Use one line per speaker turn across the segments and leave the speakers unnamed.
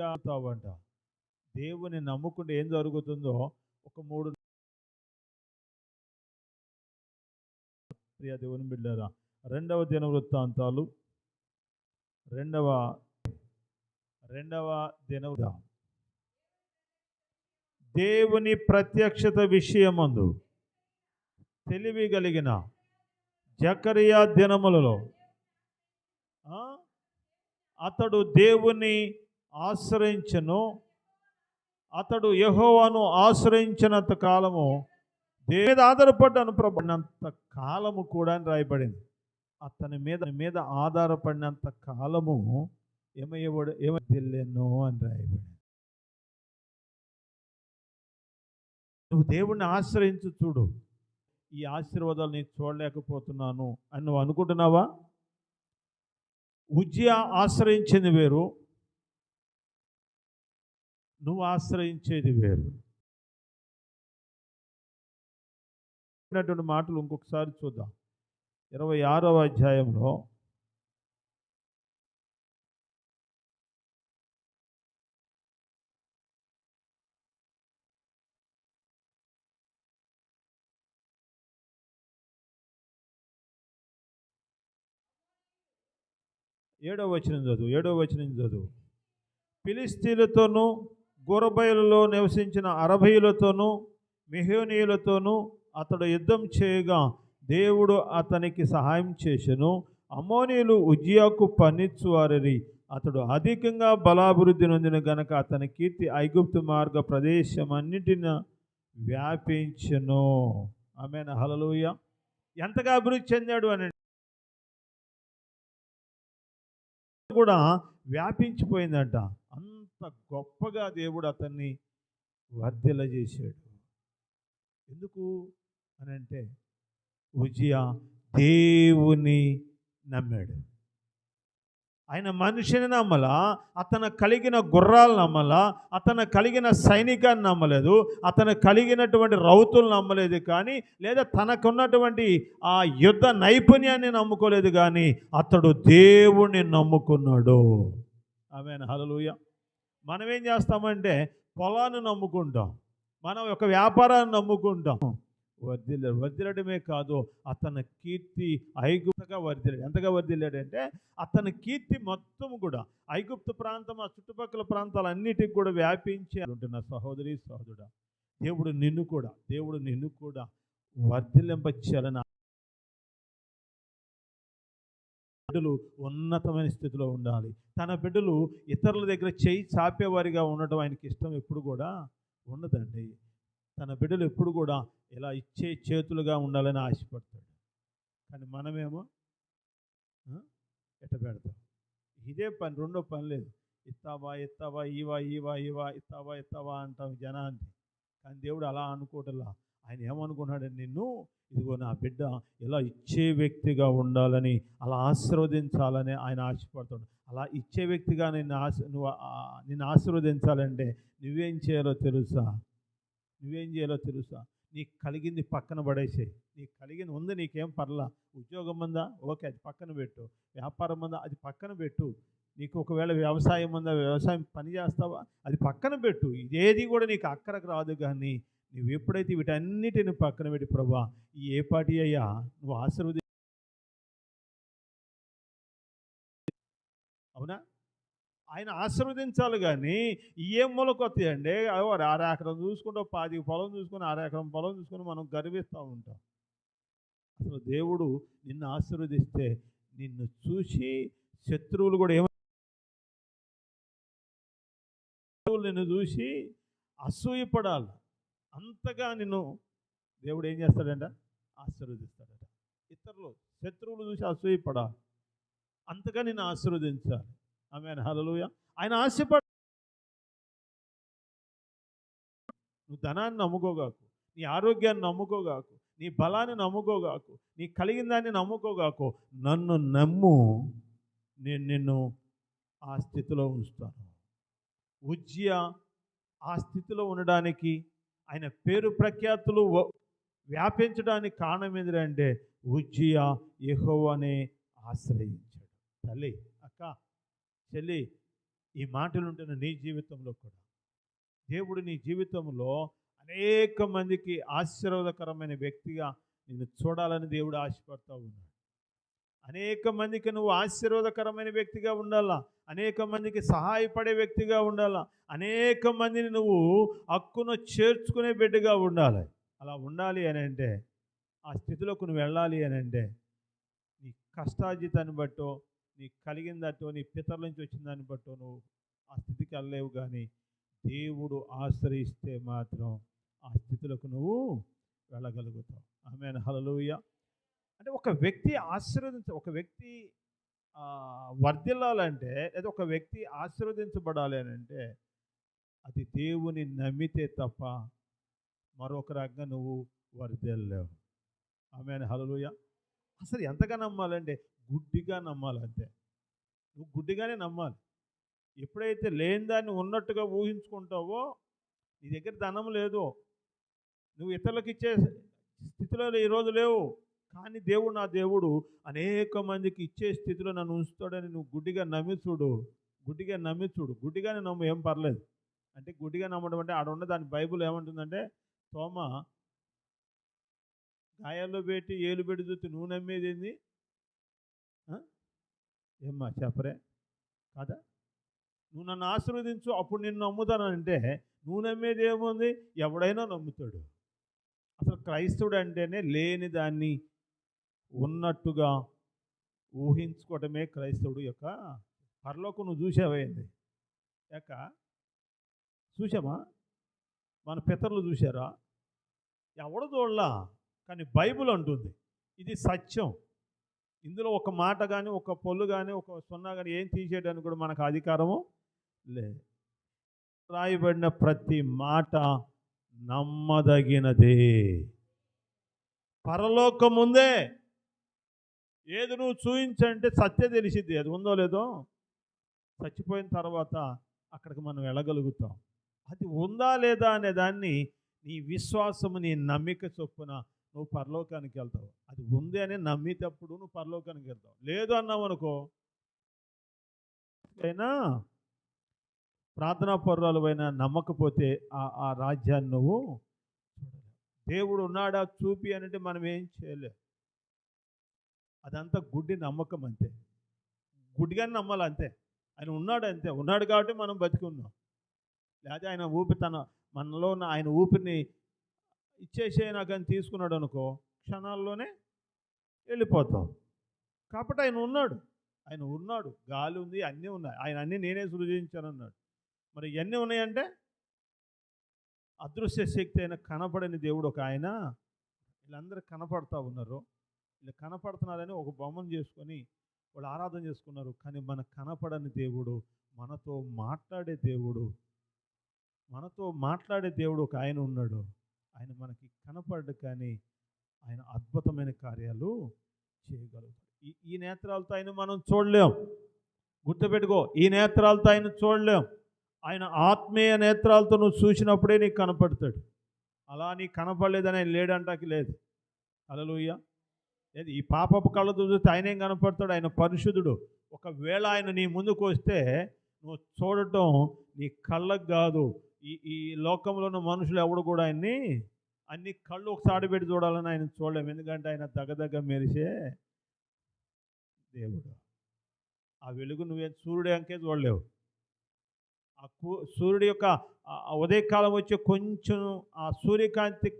అంట దేవుని నమ్ముకుంటే ఏం జరుగుతుందో ఒక మూడు ప్రియ దేవుని బిడ్డారా రెండవ దిన వృత్తాంతాలు రెండవ రెండవ దిన దేవుని ప్రత్యక్షత విషయమందు తెలివి కలిగిన జకరియా దినములలో ఆ, అతడు దేవుని ఆశ్రయించను. అతడు యహోవాను ఆశ్రయించినంత కాలము దేవుని మీద ఆధారపడ్డాను ప్రభు. కాలము కూడా అని రాయబడింది. అతని మీద మీద ఆధారపడినంత కాలము ఏమయ్యేవాడు ఏమో అని రాయబడింది. నువ్వు దేవుణ్ణి ఆశ్రయించు చూడు. ఈ ఆశీర్వాదాలు నేను చూడలేకపోతున్నాను అని నువ్వు అనుకుంటున్నావా? ఉజ్జయ ఆశ్రయించింది వేరు. నువ్వు ఆశ్రయించేది వేరు. ఉన్నటువంటి మాటలు ఇంకొకసారి చూద్దాం. ఇరవై ఆరవ అధ్యాయంలో ఏడవ వచనం చదువు ఏడవ వచనం చదువు. ఫిలిస్తీన్లతోనూ గోరబయలులో నివసించిన అరబీయులతోనూ మెహోనీయులతోనూ అతడు యుద్ధం చేయగా దేవుడు అతనికి సహాయం చేసెను అమోనీయులు ఉజ్జియాకు పన్నిచ్చువారి అతడు అధికంగా బలాభివృద్ధి నొందిన గనక అతని కీర్తి ఐగుప్తు మార్గ ప్రదేశమన్నిటిన వ్యాపించను. ఆమె హలలోయ ఎంతగా అభివృద్ధి చెందాడు అని కూడా వ్యాపించిపోయిందంట. అంత గొప్పగా దేవుడు అతన్ని వర్ధిలజేశాడు ఎందుకు అని అంటే ఉజియా దేవుని నమ్మాడు. ఆయన మనిషిని నమ్మలా అతను కలిగిన గుర్రాలు నమ్మలా అతను కలిగిన సైనికాన్ని నమ్మలేదు అతను కలిగినటువంటి రౌతులు నమ్మలేదు కానీ లేదా తనకున్నటువంటి ఆ యుద్ధ నైపుణ్యాన్ని నమ్ముకోలేదు కానీ అతడు దేవుణ్ణి నమ్ముకున్నాడు. ఆమె హలలుయా మనం ఏం చేస్తామంటే పొలాన్ని నమ్ముకుంటాం. మనం ఒక వ్యాపారాన్ని నమ్ముకుంటాం. వర్ధిల్లాడు వర్ధిల్లడమే కాదు అతని కీర్తి ఐగుప్తగా వర్ధిల్లాడు ఎంతగా వర్ధిల్లాడంటే అతని కీర్తి మొత్తం కూడా ఐగుప్తు ప్రాంతం ఆ చుట్టుపక్కల ప్రాంతాలన్నిటికి కూడా వ్యాపించి ఉంటున్న సహోదరి సహోదరుడా. దేవుడు నిన్ను కూడా దేవుడు నిన్ను కూడా వర్ధిల్లింపచేయాలని బిడ్డలు ఉన్నతమైన స్థితిలో ఉండాలి. తన బిడ్డలు ఇతరుల దగ్గర చేయి చాపేవారిగా ఉండటం ఆయనకి ఇష్టం ఎప్పుడు కూడా ఉండదండి. తన బిడ్డలు ఎప్పుడు కూడా ఇలా ఇచ్చే చేతులుగా ఉండాలని ఆశపడతాడు. కానీ మనమేమో ఎట్ట పెడతాం. ఇదే పని రెండో పని లేదు. ఇస్తావా ఇస్తావా ఈవా ఈవా ఈవా ఇస్తావా ఇస్తావా అంటాం జనాన్ని. కానీ దేవుడు అలా అనుకోవటంలా ఆయన ఏమనుకున్నాడు నిన్ను ఇదిగో నా బిడ్డ ఇలా ఇచ్చే వ్యక్తిగా ఉండాలని అలా ఆశీర్వదించాలని ఆయన ఆశపడతాడు అలా ఇచ్చే వ్యక్తిగా నిన్ను ఆశ నువ్వు నిన్ను ఆశీర్వదించాలంటే నువ్వేం చేయాలో తెలుసా? నువ్వేం చేయాలో తెలుసా? నీకు కలిగింది పక్కన పడేసే నీకు కలిగింది ఉంది నీకేం పర్లా? ఉద్యోగం ఉందా? ఓకే అది పక్కన పెట్టు. వ్యాపారం ఉందా? అది పక్కన పెట్టు. నీకు ఒకవేళ వ్యవసాయం ఉందా? వ్యవసాయం పని చేస్తావా? అది పక్కన పెట్టు. ఇదేది కూడా నీకు అక్కరకు రాదు కానీ నువ్వు ఎప్పుడైతే వీటన్నిటిని పక్కన పెట్టి ప్రభా ఏ పాటి అయ్యా నువ్వు ఆశీర్వది అవునా? ఆయన ఆశీర్వదించాలి కానీ ఏం మొలకొస్తాయి అండి ఆరేకరం ఎకరం చూసుకుంటే పాతి పొలం చూసుకుని ఆరేకరం ఎకరం పొలం చూసుకుని మనం గర్విస్తూ ఉంటాం. అసలు దేవుడు నిన్ను ఆశీర్వదిస్తే నిన్ను చూసి శత్రువులు కూడా ఏమ శత్రువులు నిన్ను చూసి అసూయపడాలి. అంతగా నిన్ను దేవుడు ఏం చేస్తాడంట? ఆశీర్వదిస్తాడట. ఇతరులు శత్రువులు చూసి అసూయపడ అంతగా నిన్ను ఆశీర్వదించాలి. ఆమె హలలుయ ఆయన ఆశపడ నువ్వు ధనాన్ని నమ్ముకోగాకు నీ ఆరోగ్యాన్ని నమ్ముకోగాకు నీ బలాన్ని నమ్ముకోగాకు నీ కలిగిన దాన్ని నమ్ముకోగాకు నన్ను నమ్ము. నేను నిన్ను ఆ స్థితిలో ఉంచుతాను. ఉజ్య ఆ స్థితిలో ఉండడానికి ఆయన పేరు ప్రఖ్యాతులు వ- వ్యాపించడానికి కారణం ఏంటంటే ఉజ్జియా యెహోవానే ఆశ్రయించాడు. తల్లి అక్క చెల్లి ఈ మాటలు ఉంటున్న నీ జీవితంలో కూడా. దేవుడు నీ జీవితంలో అనేక మందికి ఆశీర్వాదకరమైన వ్యక్తిగా నిన్ను చూడాలని దేవుడు ఆశపడతా ఉన్నాడు. అనేక మందికి నువ్వు ఆశీర్వాదకరమైన వ్యక్తిగా ఉండాలా? అనేక మందికి సహాయపడే వ్యక్తిగా ఉండాలా? అనేక మందిని నువ్వు హక్కును చేర్చుకునే బిడ్డగా ఉండాలి. అలా ఉండాలి అని అంటే ఆ స్థితిలోకి నువ్వు వెళ్ళాలి అని అంటే నీ కష్టార్జితాన్ని బట్టో నీకు కలిగిన దాంతో నీ పితరుల నుంచి వచ్చిన దాన్ని బట్టో నువ్వు ఆ స్థితికి వెళ్ళలేవు కానీ దేవుడు ఆశ్రయిస్తే మాత్రం ఆ స్థితిలోకి నువ్వు వెళ్ళగలుగుతావు. ఆమె హలలుయ్యా అంటే ఒక వ్యక్తి ఆశీర్వదించ ఒక వ్యక్తి వర్ధిల్లాలంటే లేదా ఒక వ్యక్తి ఆశీర్వదించబడాలి అని అంటే అది దేవుని నమ్మితే తప్ప మరొక రకంగా నువ్వు వర్ధిల్లేవు ఆమె హలలుయ అసలు ఎంతగా నమ్మాలంటే గుడ్డిగా నమ్మాలంతే నువ్వు గుడ్డిగానే నమ్మాలి. ఎప్పుడైతే లేని దాన్ని ఉన్నట్టుగా ఊహించుకుంటావో నీ దగ్గర ధనం లేదు. నువ్వు ఇతరులకు ఇచ్చే స్థితిలో ఈరోజు లేవు. కానీ దేవుడు నా దేవుడు అనేక మందికి ఇచ్చే స్థితిలో నన్ను ఉంచుతాడని నువ్వు గుడ్డిగా నమ్మి చూడు. గుడ్డిగా నమ్మి చూడు. గుడ్డిగానే నమ్ము ఏం పర్లేదు. అంటే గుడ్డిగా నమ్మడం అంటే ఆడ ఉన్న దాని బైబుల్ ఏమంటుందంటే తోమ గాయాల్లో పెట్టి ఏలు పెట్టి చూస్తే నువ్వు నమ్మేది ఏంది? ఏమ్మా చెప్పరే. కాదా? నువ్వు నన్ను ఆశీర్వదించు అప్పుడు నిన్ను నమ్ముతానంటే నువ్వు నమ్మేది ఏముంది? ఎవడైనా నమ్ముతాడు. అసలు క్రైస్తవుడు అంటేనే లేని దాన్ని ఉన్నట్టుగా ఊహించుకోవటమే క్రైస్తవుడు యొక్క పరలోకం నువ్వు చూసావేంది యొక్క చూసామా? మన పితరులు చూసారా ఎవడు చూడలా? కానీ బైబుల్ అంటుంది. ఇది సత్యం. ఇందులో ఒక మాట కానీ ఒక పొల్లు కానీ ఒక సున్నా కానీ ఏం తీసేయడానికి కూడా మనకు అధికారము లేదు రాయబడిన ప్రతి మాట నమ్మదగినదే. పరలోకముందే ఏది నువ్వు చూయించంటే సత్య తెలిసిద్ది. అది ఉందో లేదో? చచ్చిపోయిన తర్వాత అక్కడికి మనం వెళ్ళగలుగుతాం. అది ఉందా లేదా అనే దాన్ని నీ విశ్వాసము నీ నమ్మిక చొప్పున నువ్వు పరలోకానికి వెళ్తావు. అది ఉంది అని నమ్మేటప్పుడు నువ్వు పరలోకానికి వెళ్తావు. లేదు అన్నావు అనుకో. అయినా ప్రార్థనా పర్వాలు అయినా నమ్మకపోతే ఆ ఆ రాజ్యాన్ని నువ్వు దేవుడు ఉన్నాడా చూపి అని అంటే మనం ఏం చేయలేం. అదంతా గుడ్డి నమ్మకం అంతే. గుడ్డిగానే నమ్మాలి అంతే. ఆయన ఉన్నాడు అంతే. ఉన్నాడు కాబట్టి మనం బతికి ఉన్నాం. లేదా ఆయన ఊపిరి తన మనలో ఉన్న ఆయన ఊపిరిని ఇచ్చేసే నాకు అని తీసుకున్నాడు అనుకో క్షణాల్లోనే వెళ్ళిపోతాం. కాబట్టి ఆయన ఉన్నాడు. ఆయన ఉన్నాడు. గాలి ఉంది అన్నీ ఉన్నాయి. ఆయన అన్నీ నేనే సృజించాను అన్నాడు మరి ఇవన్నీ ఉన్నాయంటే? అదృశ్య శక్తి అయిన కనపడని దేవుడు ఒక ఆయన. వీళ్ళందరూ కనపడతా ఉన్నారు. వీళ్ళు కనపడుతున్నారని ఒక బొమ్మను చేసుకొని వాళ్ళు ఆరాధన చేసుకున్నారు. కానీ మన కనపడని దేవుడు మనతో మాట్లాడే దేవుడు మనతో మాట్లాడే దేవుడు ఒక ఆయన ఉన్నాడు. ఆయన మనకి కనపడ్డు కానీ ఆయన అద్భుతమైన కార్యాలు చేయగలుగుతాడు. ఈ ఈ నేత్రాలతో ఆయన మనం చూడలేం. గుర్తుపెట్టుకో ఈ నేత్రాలతో ఆయన చూడలేం. ఆయన ఆత్మీయ నేత్రాలతో నువ్వు చూసినప్పుడే నీకు కనపడతాడు. అలా నీకు కనపడలేదని ఆయన లేడంటాకి లేదు. అలలుయ్యా ఈ పాపపు కళ్ళతో చూస్తే ఆయనేం కనపడతాడు? ఆయన పరిశుద్ధుడు. ఒకవేళ ఆయన నీ ముందుకు వస్తే నువ్వు చూడటం నీ కళ్ళకు కాదు. ఈ ఈ లోకంలో ఉన్న మనుషులు ఎవడు కూడా ఆయన్ని అన్ని కళ్ళు ఒకసారి పెట్టి చూడాలని ఆయన చూడలేము. ఎందుకంటే ఆయన దగ్గదగ్గ మెరిసే దేవుడు. ఆ వెలుగు నువ్వే సూర్యుడి అంకే చూడలేవు. ఆ కూ సూర్యుడి యొక్క ఉదయకాలం వచ్చే కొంచెం ఆ సూర్యకాంతి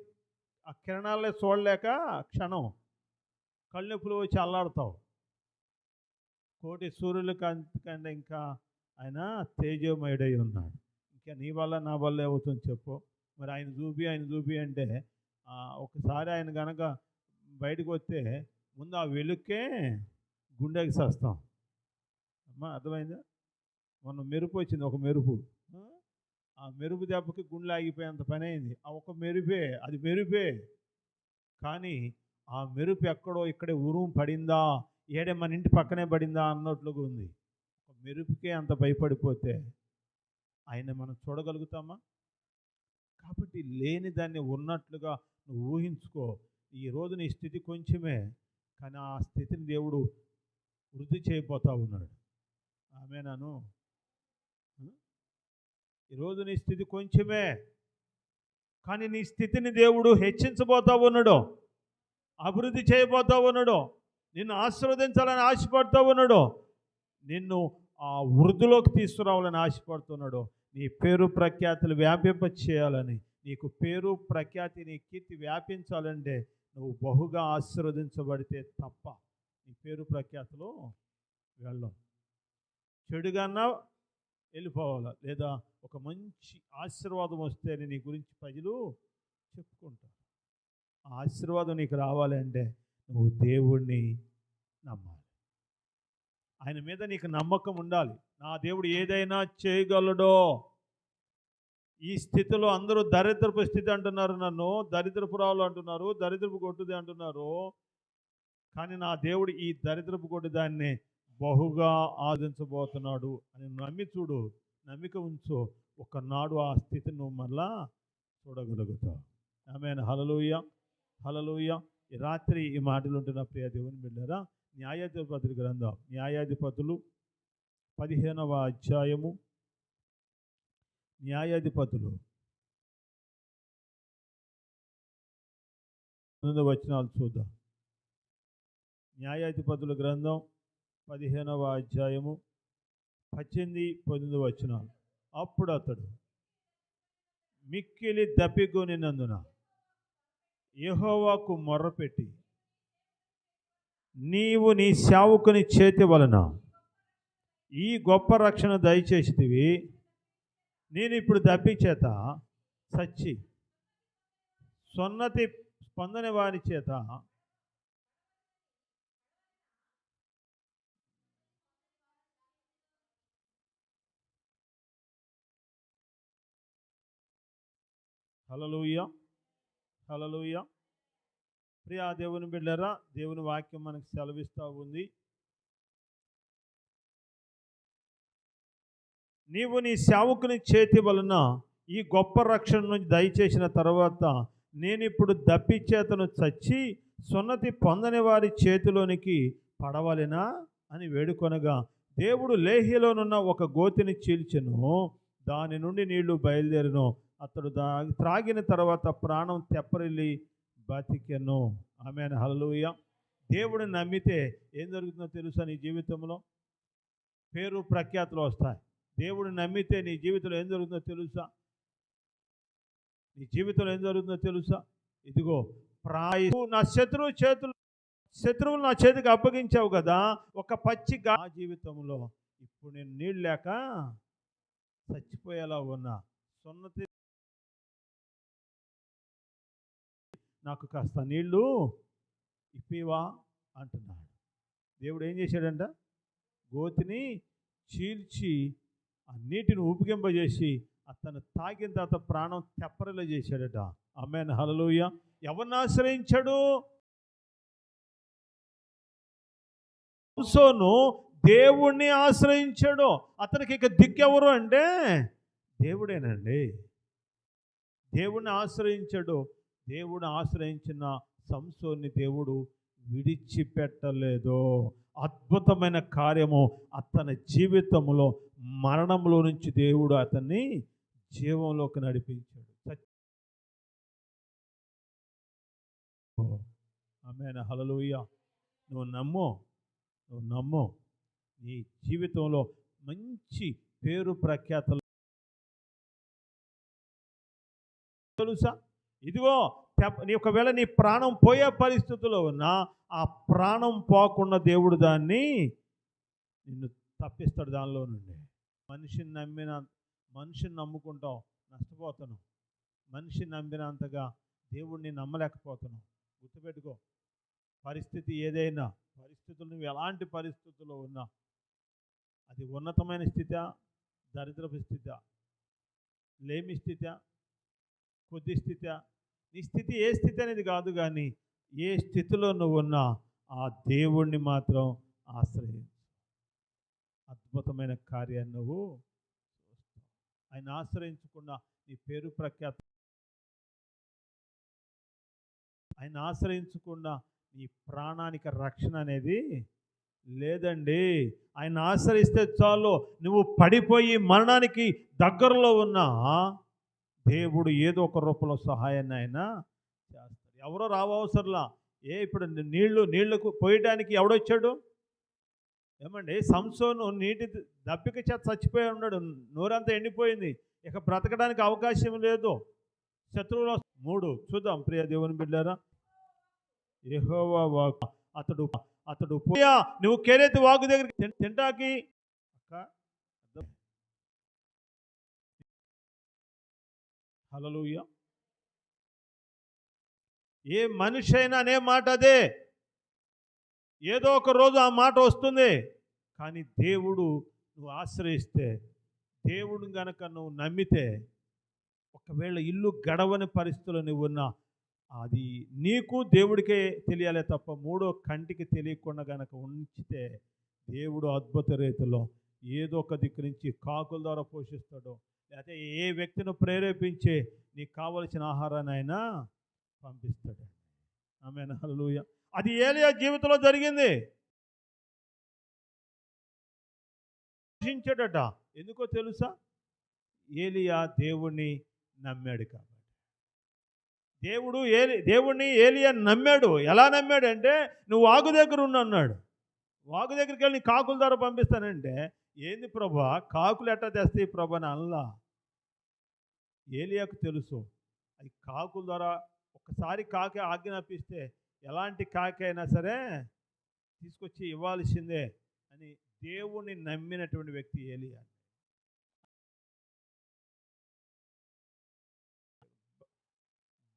ఆ కిరణాలే చూడలేక క్షణం కళ్ళెప్పులు వచ్చి అల్లాడతావు. కోటి సూర్యుల కంటే ఇంకా ఆయన తేజోమయుడై ఉన్నాడు. ఇంకా నీ వల్ల నా వల్ల అవుతుంది చెప్పు. మరి ఆయన చూపి ఆయన చూపి అంటే ఒకసారి ఆయన కనుక బయటకు వస్తే ముందు ఆ వెలుక్కే గుండెకి సస్తాం. అమ్మా అర్థమైందా? మొన్న మెరుపు వచ్చింది ఒక మెరుపు. ఆ? ఆ మెరుపు దెబ్బకి గుండెలు ఆగిపోయేంత పని అయింది. ఆ ఒక మెరుపే అది మెరుపే. కానీ ఆ మెరుపు ఎక్కడో ఇక్కడే ఉరుము పడిందా ఏడే మన ఇంటి పక్కనే పడిందా అన్నట్లుగా ఉంది. మెరుపుకే అంత భయపడిపోతే ఆయన మనం చూడగలుగుతామా? కాబట్టి లేని దాన్ని ఉన్నట్లుగా నువ్వు ఊహించుకో. ఈ రోజు నీ స్థితి కొంచెమే కానీ ఆ స్థితిని దేవుడు వృద్ధి చేయబోతా ఉన్నాడు. ఆమె నాను ఈరోజు నీ స్థితి కొంచెమే కానీ నీ స్థితిని దేవుడు హెచ్చించబోతా ఉన్నాడు. అభివృద్ధి చేయబోతూ ఉన్నాడు. నిన్ను ఆశీర్వదించాలని ఆశపడుతూ ఉన్నాడు. నిన్ను ఆ వృద్ధిలోకి తీసుకురావాలని ఆశపడుతున్నాడు నీ పేరు ప్రఖ్యాతులు వ్యాపింప చేయాలని నీకు పేరు ప్రఖ్యాతి నీ కీర్తి వ్యాపించాలంటే నువ్వు బహుగా ఆశీర్వదించబడితే తప్ప నీ పేరు ప్రఖ్యాతులు వెళ్ళం చెడుగానా వెళ్ళిపోవాలా. లేదా ఒక మంచి ఆశీర్వాదం వస్తే నీ గురించి ప్రజలు చెప్పుకుంటారు. ఆశీర్వాదం నీకు రావాలంటే నువ్వు దేవుణ్ణి నమ్మాలి. ఆయన మీద నీకు నమ్మకం ఉండాలి. నా దేవుడు ఏదైనా చేయగలడో. ఈ స్థితిలో అందరూ దరిద్రపు స్థితి అంటున్నారు నన్ను. దరిద్రపురాలు అంటున్నారు. దరిద్రపు కొట్టుది అంటున్నారు. కానీ నా దేవుడు ఈ దరిద్రపు కొట్టి దాన్ని బహుగా ఆదించబోతున్నాడు అని నమ్మి చూడు నమ్మిక ఉంచు. ఒకనాడు ఆ స్థితిని నువ్వు మళ్ళా చూడగలుగుతావు. ఆమె హలలుయ్యా హలలోయ రాత్రి ఈ మాటలు ఉంటున్న ప్రియ దేవుని బిడ్డరా న్యాయాధిపతుల గ్రంథం న్యాయాధిపతులు పదిహేనవ అధ్యాయము. న్యాయాధిపతులు. వచనాలు చూద్దాం. న్యాయాధిపతుల గ్రంథం పదిహేనవ అధ్యాయము పద్దెనిమిది పొందిన వచనాలు. అప్పుడు అతడు మిక్కిలి దప్పికొనినందున యహోవాకు మొర్రపెట్టి నీవు నీ సేవకుని చేతి వలన ఈ గొప్ప రక్షణ దయచేసితివి. నేను ఇప్పుడు దప్పి చేత సచ్చి సొన్నతి స్పందని వారి చేత హలో హలలుయ ప్రియా దేవుని బిడ్డరా దేవుని వాక్యం మనకు సెలవిస్తూ ఉంది. నీవు నీ సేవకుని చేతి వలన ఈ గొప్ప రక్షణ నుంచి దయచేసిన తర్వాత నేను ఇప్పుడు దప్పిచేతను చచ్చి సున్నతి పొందని వారి చేతిలోనికి పడవలెనా అని వేడుకొనగా దేవుడు లేహిలోనున్న ఒక గోతిని చీల్చెను దాని నుండి నీళ్ళు బయలుదేరను అతడు దా త్రాగిన తర్వాత ప్రాణం తెప్పరిల్లి బతికెను. ఆమె హలలుయ దేవుడిని నమ్మితే ఏం జరుగుతుందో తెలుసా నీ జీవితంలో? పేరు ప్రఖ్యాతులు వస్తాయి. దేవుడిని నమ్మితే నీ జీవితంలో ఏం జరుగుతుందో తెలుసా? నీ జీవితంలో ఏం జరుగుతుందో తెలుసా? ఇదిగో ప్రాయ నా శత్రువు చేతులు శత్రువులు నా చేతికి అప్పగించావు కదా ఒక పచ్చి గా నా జీవితంలో ఇప్పుడు నేను నీళ్ళు లేక చచ్చిపోయేలా ఉన్నా. సున్నతి నాకు కాస్త నీళ్ళు ఇప్పివా అంటున్నాడు. దేవుడు ఏం చేశాడంట? గోతిని చీల్చి ఆ నీటిని ఊపికింపజేసి అతను తాగిన తర్వాత ప్రాణం తెప్పరిలో చేశాడట. అమ్మేన హలలోయ ఎవరిని ఆశ్రయించాడు? సోను దేవుణ్ణి ఆశ్రయించాడు. అతనికి ఇక దిక్కెవరు అంటే దేవుడేనండి. దేవుణ్ణి ఆశ్రయించాడు. దేవుడు ఆశ్రయించిన సంసోన్ని దేవుడు విడిచిపెట్టలేదో. అద్భుతమైన కార్యము అతని జీవితంలో మరణంలో నుంచి దేవుడు అతన్ని జీవంలోకి నడిపించాడు. ఆమెన. హలలోయ నువ్వు నమ్ము నువ్వు నమ్ము. నీ జీవితంలో మంచి పేరు ప్రఖ్యాతలు తెలుసా? ఇదిగో నీ ఒకవేళ నీ ప్రాణం పోయే పరిస్థితిలో ఉన్నా ఆ ప్రాణం పోకుండా దేవుడు దాన్ని నిన్ను తప్పిస్తాడు దానిలో నుండి. మనిషిని నమ్మిన మనిషిని నమ్ముకుంటావు నష్టపోతాను మనిషిని నమ్మినంతగా దేవుడిని నమ్మలేకపోతున్నావు. గుర్తుపెట్టుకో పరిస్థితి ఏదైనా పరిస్థితులు నువ్వు ఎలాంటి పరిస్థితుల్లో ఉన్నా అది ఉన్నతమైన స్థితి దరిద్రపు స్థితి లేమి స్థితి కొద్ది స్థితి నీ స్థితి ఏ స్థితి అనేది కాదు కానీ ఏ స్థితిలో నువ్వు ఉన్నా ఆ దేవుణ్ణి మాత్రం ఆశ్రయించు. అద్భుతమైన కార్యాన్ని నువ్వు ఆయన ఆశ్రయించకుండా నీ పేరు ప్రఖ్యాత ఆయన ఆశ్రయించకుండా నీ ప్రాణానికి రక్షణ అనేది లేదండి. ఆయన ఆశ్రయిస్తే చాలు నువ్వు పడిపోయి మరణానికి దగ్గరలో ఉన్నా దేవుడు ఏదో ఒక రూపంలో సహాయాన్ని ఆయన చేస్తాడు. ఎవరో రావసరలా ఏ ఇప్పుడు నీళ్ళు నీళ్ళకు పోయడానికి ఎవడొచ్చాడు? ఏమండి? సంసోను నీటి దప్పిక చేత చచ్చిపోయి ఉన్నాడు. నోరంతా ఎండిపోయింది. ఇక బ్రతకడానికి అవకాశం లేదు. శత్రువులు మూడు. చూద్దాం ప్రియ దేవుని బిడ్డారా. యెహోవా వాక్ అతడు అతడు పోయా నువ్వు కేరేతి వాగు దగ్గరికి తింటాకి అక్క హల్లెలూయా. ఏ మనిషి అయినా అనే మాట అదే. ఏదో ఒక రోజు ఆ మాట వస్తుంది. కానీ దేవుడు నువ్వు ఆశ్రయిస్తే దేవుడు గనక నువ్వు నమ్మితే ఒకవేళ ఇల్లు గడవని పరిస్థితులు నువ్వు ఉన్నా అది నీకు దేవుడికే తెలియాలి తప్ప మూడో కంటికి తెలియకుండా గనక ఉంచితే దేవుడు అద్భుత రీతిలో ఏదో ఒక దిక్కు నుంచి కాకుల ద్వారా పోషిస్తాడో లేకపోతే ఏ వ్యక్తిని ప్రేరేపించే నీకు కావలసిన ఆహారాన్ని అయినా పంపిస్తాడు. ఆమె హల్లెలూయా. అది ఏలియా జీవితంలో జరిగింది. పోషించాడట ఎందుకో తెలుసా? ఏలియా దేవుణ్ణి నమ్మాడు కాబట్టి. దేవుడు ఏలి దేవుణ్ణి ఏలియా నమ్మాడు. ఎలా నమ్మాడంటే నువ్వు వాగు దగ్గర ఉన్నాడు వాగు దగ్గరికి వెళ్ళి నీ కాకుల ద్వారా పంపిస్తానంటే ఏంది ప్రభా? కాకులు ఎట్టా తెస్తాయి ప్రభా అని అనలా. ఏలియాకు తెలుసు. అది కాకుల ద్వారా ఒకసారి కాకి ఆజ్ఞాపిస్తే ఎలాంటి కాకి అయినా సరే తీసుకొచ్చి ఇవ్వాల్సిందే అని దేవుణ్ణి నమ్మినటువంటి వ్యక్తి ఏలియా.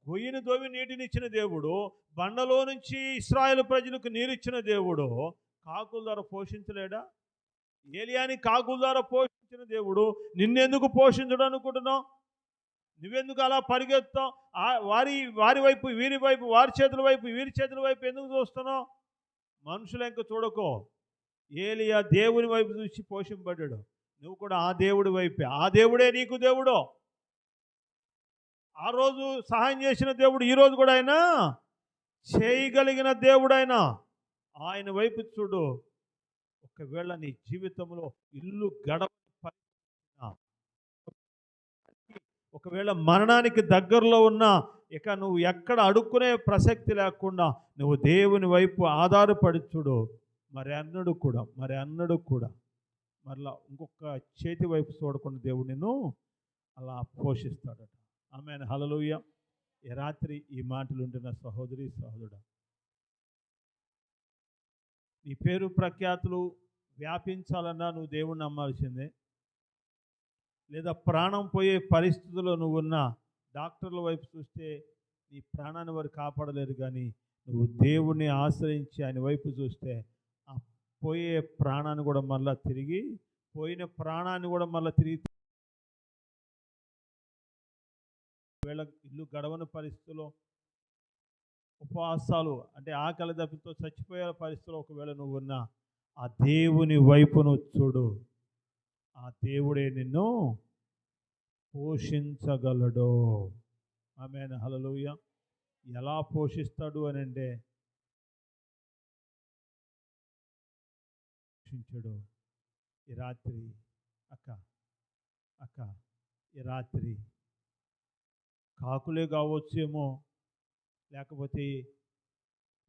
గొయ్యిని దోవి నీటినిచ్చిన దేవుడు బండలో నుంచి ఇస్రాయేల్ ప్రజలకు నీరిచ్చిన దేవుడు కాకుల ద్వారా పోషించలేడా? ఏలియాని కాకుల ద్వారా పోషించిన దేవుడు నిన్నెందుకు పోషించడం అనుకుంటున్నావు నువ్వెందుకు అలా పరిగెత్తావు ఆ వారి వారి వైపు వీరి వైపు వారి చేతుల వైపు వీరి చేతుల వైపు ఎందుకు చూస్తున్నావు? మనుషులు ఇంక చూడకో. ఏలియా దేవుని వైపు చూసి పోషింపడ్డాడు నువ్వు కూడా ఆ దేవుడి వైపే. ఆ దేవుడే నీకు దేవుడు. ఆ రోజు సహాయం చేసిన దేవుడు ఈరోజు కూడా ఆయన. చేయగలిగిన దేవుడు ఆయన. ఆయన వైపు చూడు. ఒకవేళ నీ జీవితంలో ఇల్లు గడప ఒకవేళ మరణానికి దగ్గరలో ఉన్న ఇక నువ్వు ఎక్కడ అడుక్కునే ప్రసక్తి లేకుండా నువ్వు దేవుని వైపు ఆధారపడి చూడు. మరి అన్నడు కూడా మరి అన్నడు కూడా. మరలా ఇంకొక చేతి వైపు చూడకుండా దేవుడు నిన్ను అలా పోషిస్తాడట. ఆమె హలలుయ్య ఈ రాత్రి ఈ మాటలుంటున్న సహోదరి సహోదరుడు నీ పేరు ప్రఖ్యాతులు వ్యాపించాలన్నా నువ్వు దేవుణ్ణి నమ్మాల్సిందే. లేదా ప్రాణం పోయే పరిస్థితుల్లో నువ్వు ఉన్న డాక్టర్ల వైపు చూస్తే నీ ప్రాణాన్ని వారు కాపాడలేరు కానీ నువ్వు దేవుణ్ణి ఆశ్రయించి ఆయన వైపు చూస్తే ఆ పోయే ప్రాణాన్ని కూడా మళ్ళా తిరిగి పోయిన ప్రాణాన్ని కూడా మళ్ళీ తిరిగి వేళ ఇల్లు గడవని పరిస్థితుల్లో ఉపవాసాలు అంటే ఆకలి దెబ్బతో చచ్చిపోయే పరిస్థితిలో ఒకవేళ నువ్వు ఉన్నా ఆ దేవుని వైపును చూడు. ఆ దేవుడే నిన్ను పోషించగలడు. ఆమె హలలుయ ఎలా పోషిస్తాడు అని అంటే పోషించడు. ఈ రాత్రి అక్క అక్క ఈ రాత్రి కాకులే కావచ్చేమో లేకపోతే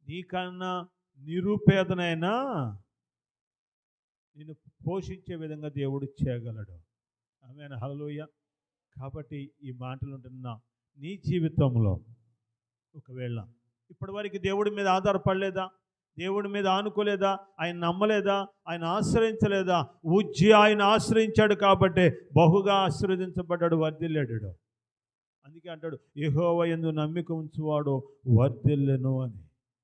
నీకన్నా నిరుపేదనైనా నిన్ను పోషించే విధంగా దేవుడు చేయగలడు. ఆమె హలోయ కాబట్టి ఈ మాటలు ఉంటున్న నీ జీవితంలో ఒకవేళ ఇప్పటివరకు దేవుడి మీద ఆధారపడలేదా? దేవుడి మీద ఆనుకోలేదా? ఆయన నమ్మలేదా? ఆయన ఆశ్రయించలేదా? ఉజ్జి ఆయన ఆశ్రయించాడు కాబట్టి బహుగా ఆశీర్వదించబడ్డాడు వర్దిల్లాడు అందుకే అంటాడు యెహోవ ఎందు నమ్మిక ఉంచువాడు వర్ధిల్లెను అని.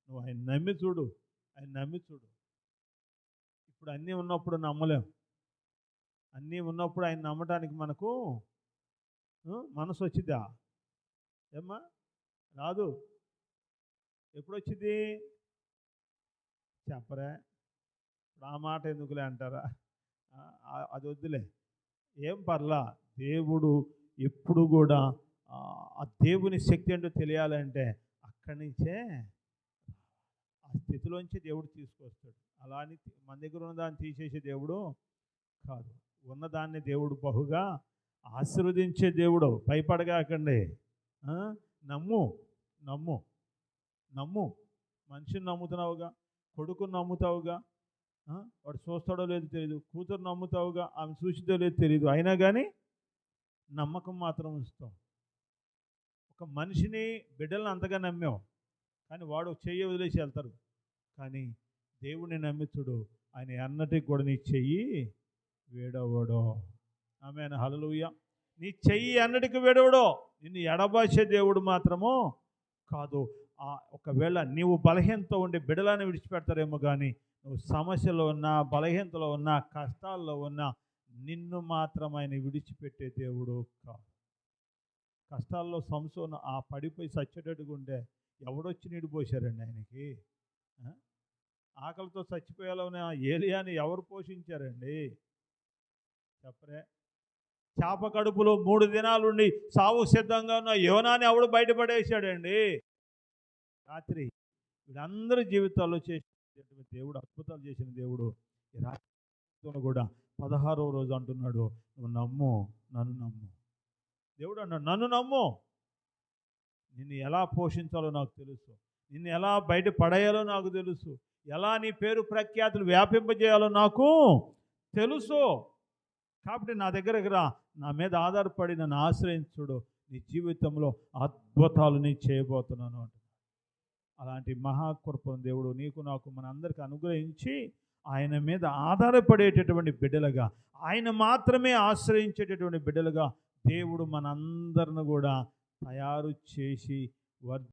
నువ్వు ఆయన నమ్మి చూడు ఆయన నమ్మి చూడు. ఇప్పుడు అన్నీ ఉన్నప్పుడు నమ్మలేం. అన్నీ ఉన్నప్పుడు ఆయన నమ్మటానికి మనకు మనసు వచ్చిందా ఏమ్మా? రాదు. ఎప్పుడు వచ్చింది చెప్పరా? ఇప్పుడు ఆ మాట ఎందుకులే అంటారా? అది వద్దులే. ఏం పర్లా? దేవుడు ఎప్పుడు కూడా ఆ, దేవుని శక్తి ఏంటో తెలియాలంటే అక్కడి నుంచే ఆ స్థితిలోంచి దేవుడు తీసుకొస్తాడు. అలా అని మన దగ్గర ఉన్న దాన్ని తీసేసే దేవుడు కాదు. ఉన్నదాన్ని దేవుడు బహుగా ఆశీర్వదించే దేవుడు. భయపడగాకండి. నమ్ము. నమ్ము. నమ్ము. మనిషిని నమ్ముతున్నావుగా? కొడుకుని నమ్ముతావుగా? వాడు చూస్తాడో లేదో తెలియదు కూతురు నమ్ముతావుగా? ఆమె చూసిదో లేదో తెలియదు అయినా కానీ నమ్మకం మాత్రం ఉంచుతాం ఒక మనిషిని బిడ్డలను అంతగా నమ్మావు కానీ వాడు చెయ్యి వదిలేసి వెళ్తారు కానీ దేవుడిని నమ్మితుడు ఆయన అన్నటికి కూడా నీ చెయ్యి వేడవడో. ఆమె హలలుయ నీ చెయ్యి అన్నటికి వేడవడో నిన్ను ఎడబాసే దేవుడు మాత్రము కాదు. ఒకవేళ నీవు బలహీనతో ఉండి బిడలాన్ని విడిచిపెడతారేమో కానీ నువ్వు సమస్యలో ఉన్నా బలహీనతలో ఉన్నా కష్టాల్లో ఉన్నా నిన్ను మాత్రం ఆయన విడిచిపెట్టే దేవుడు కాదు. కష్టాల్లో సంసోను ఆ పడిపోయి చచ్చేటట్టుగా ఉండే ఎవడొచ్చి నీడు పోశారండి ఆయనకి? ఆకలితో చచ్చిపోయేలానే ఆ ఏలియాని ఎవరు పోషించారండి? చెప్పరే. చేప కడుపులో మూడు దినాలుండి సావు సిద్ధంగా ఉన్న యోనాని ఎవడు బయటపడేశాడండి? రాత్రి వీళ్ళందరి జీవితాల్లో చేసిన దేవుడు అద్భుతాలు చేసిన దేవుడు ఈ రాత్రి కూడా పదహారవ రోజు అంటున్నాడు నువ్వు నమ్ము నన్ను నమ్ము. దేవుడు అన్నాడు నన్ను నమ్ము. నిన్ను ఎలా పోషించాలో నాకు తెలుసు. నిన్ను ఎలా బయట పడేయాలో నాకు తెలుసు. ఎలా నీ పేరు ప్రఖ్యాతులు వ్యాపింపజేయాలో నాకు తెలుసు. కాబట్టి నా దగ్గరకు రా. నా మీద ఆధారపడి నన్ను ఆశ్రయించుడు. నీ జీవితంలో అద్భుతాలు నీ చేయబోతున్నాను అంటున్నాడు. అలాంటి మహాకృపను దేవుడు నీకు నాకు మనందరికీ అనుగ్రహించి ఆయన మీద ఆధారపడేటటువంటి బిడ్డలుగా ఆయన మాత్రమే ఆశ్రయించేటటువంటి బిడ్డలుగా దేవుడు మనందరిని కూడా తయారు చేసి వర్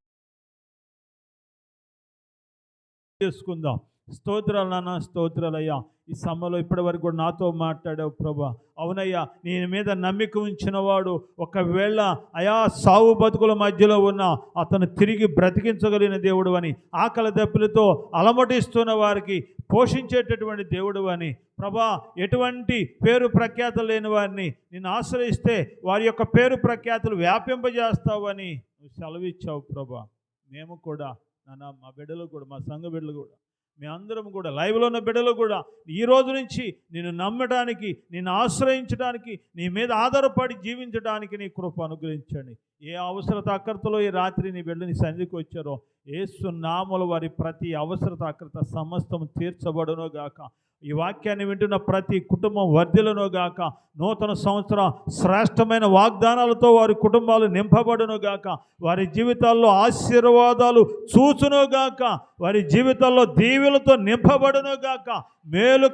చేసుకుందాం. స్తోత్రాలు నాన్న స్తోత్రాలయ్యా. ఈ సమ్మలో ఇప్పటి వరకు కూడా నాతో మాట్లాడావు ప్రభా. అవునయ్యా నేను మీద నమ్మిక ఉంచిన వాడు ఒకవేళ అయా సావు బతుకుల మధ్యలో ఉన్న అతను తిరిగి బ్రతికించగలిగిన దేవుడు అని ఆకలి దెబ్బలతో అలమటిస్తున్న వారికి పోషించేటటువంటి దేవుడు అని ప్రభా ఎటువంటి పేరు ప్రఖ్యాతలు లేని వారిని నేను ఆశ్రయిస్తే వారి యొక్క పేరు ప్రఖ్యాతలు వ్యాపింపజేస్తావని నువ్వు సెలవిచ్చావు ప్రభా. మేము కూడా నాన్న మా బిడ్డలు కూడా మా సంఘ బిడ్డలు కూడా మీ అందరం కూడా లైవ్లో ఉన్న బిడ్డలు కూడా ఈ రోజు నుంచి నేను నమ్మడానికి నేను ఆశ్రయించడానికి నీ మీద ఆధారపడి జీవించడానికి నీ కృప అనుగ్రహించండి. ఏ అవసరత అక్కర్తలో ఈ రాత్రి నీ బిడ్డని సన్నిధికి వచ్చారో ఏసు నామల వారి ప్రతి అవసరత అక్కర్త సమస్తం తీర్చబడునో గాక. ఈ వాక్యాన్ని వింటున్న ప్రతి కుటుంబం వర్ధులను గాక. నూతన సంవత్సరం శ్రేష్టమైన వాగ్దానాలతో వారి కుటుంబాలు నింపబడును గాక. వారి జీవితాల్లో ఆశీర్వాదాలు చూచును గాక. వారి జీవితాల్లో దీవులతో నింపబడును గాక. మేలు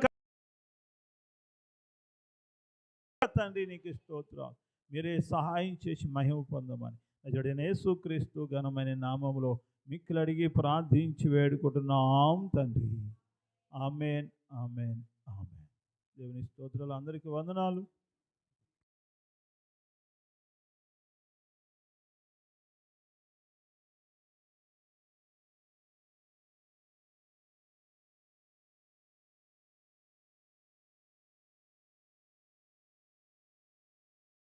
తండ్రి నీకు స్తోత్రాలు. మీరే సహాయం చేసి మహిమ పొందమని. నజడిన యేసుక్రీస్తు ఘనమైన నామములో మిక్కులు అడిగి ప్రార్థించి వేడుకుంటున్నాం తండ్రి. ఆమెన్. Amen amen. దేవుని స్తోత్రాలు అందరికీ వందనాలు.